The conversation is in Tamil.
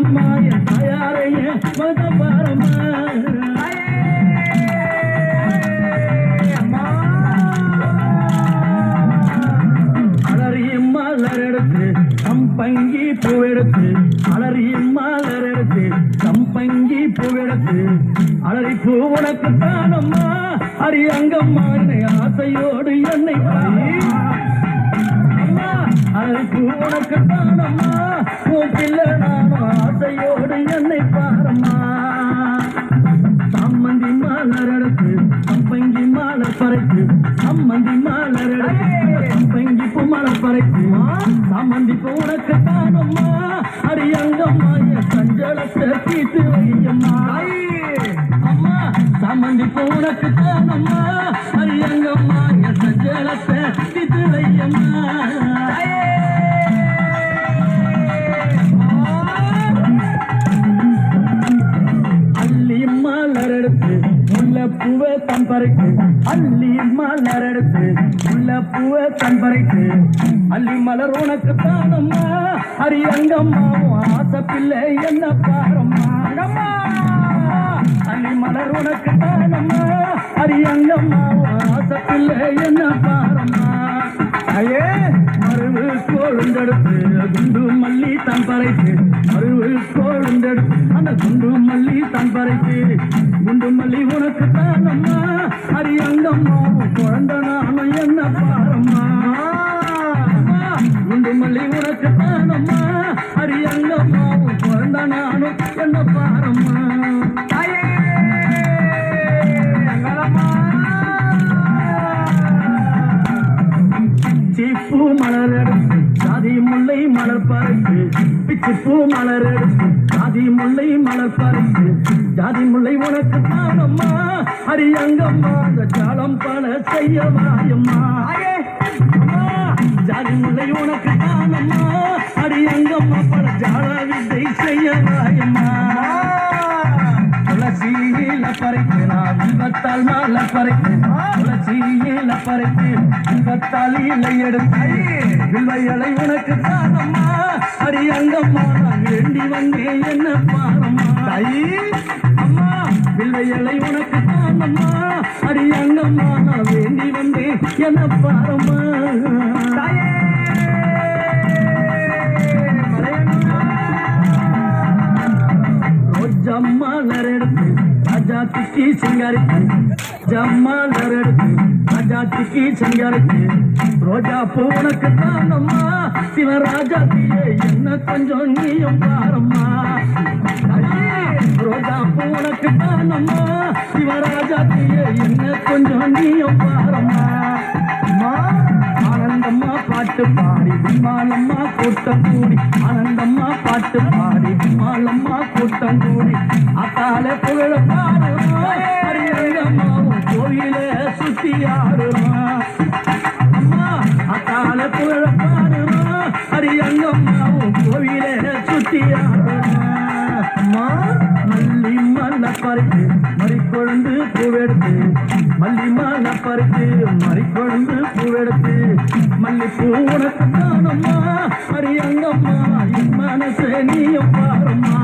அங்கம்மா என் தாயாரைய மத பாரம்மா அலறியும் மலர் எடுத்து சம்பங்கி பூவெடுத்து அலறியும் மலர் எடுத்து சம்பங்கி பூவெடுத்து அலறி பூ உனக்கு தானம்மா அரியங்கம்மா என்னை சம்மந்தி மாலர் எடுத்து சம்பங்கி பூ சம்மந்தி உனக்கு தானம்மா? அரியங்கம்மா என் சஞ்சலத்தை தீட்டு வையம்மா. அம்மா சம்மந்தி உனக்கு தானம்மா அரியங்கம்மா என் சஞ்சலத்தை தீட்டு வையம்மா. பூவை தம்பரைக்கு அள்ளி மலர் எடுத்து முல்லை பூவை தம்பரைக்கு அள்ளி மலர் உனக்கு தானம்மா? அரியங்கம்மா உன் ஆசை பிள்ளை என்ன பாரம்மா? அள்ளி மலர் உனக்கு தானம்மா? அரியங்கம்மா உன் ஆசை பிள்ளை என்ன பாரம்மா? ஐயே! கோழுந்தெடுத்து குண்டு மல்லி தன் பறைத்து மருவு கோழுந்தெடுத்து அந்த குண்டு மல்லி தன் பறைத்து குண்டு மல்லி உனக்கு தானம்மா? அரியங்கம்மா குழந்த நானும் என்ன பாரம்மா? குண்டு மல்லி உனக்கு தானம்மா? அரியங்கம்மா குழந்த நானும் என்ன பாரம்மா? மலர் பறித்து பிச்சிப்பூ மலர். எடுத்து சாதி முல்லை மலர் பறித்து ஜாதி முல்லை உனக்கு தானம்மா. அரியங்கம்மா அந்த ஜாலம் பல செய்ய வாயம்மா. ஜாதி முல்லை உனக்கு தானம்மா. அரியங்கம்மா பல ஜால வித்தை செய்ய வாயம்மா. துளசியில நான் விபத்தால் மாலை பறைக்கு துளசியில பறைக்கு விபத்தால் இலை எடுத்து வில்வையலை உனக்கு தானம்மா. அடி அங்கம்மா நான் வேண்டி வந்தேன் என்ன பாரம்மா அம்மா வில்வையலை உனக்கு தானம்மா. அடி அங்கம்மா நான் வேண்டி வந்தேன் என்ன பாரம்மா ஜம்மாலர் எடுத்து ராஜா திக்கி சிங்காரிக்கு ஜம்மாலர் ராஜா திக்கி சிங்காரிக்கு ரோஜா பூ தானம்மா சிவராஜா தீயே என்ன கொஞ்சம் நீயும் பாரம்மா. ரோஜா பூனக்கு தானம்மா சிவராஜா தீயே என்ன கொஞ்சம் நீயும் பாரம்மா. பாட்டு பாடி விமாலம்மா கூட்டம் கூடி ஆனந்தம்மா பாட்டு பாடி விமாலம்மா கூட்டம் கூடி. அத்தால புகழ பாடுறோம் கோயில சுத்தி பறித்து மறிக்கொழுந்து பூவெடுத்து மல்லி மல்ல பறித்து மறிக்கொழுந்து பூவெடுத்து. மல்லி பூ உனக்கு தானம்மா அரியங்கம்மா என் மனசே நீயும் பாரம்மா.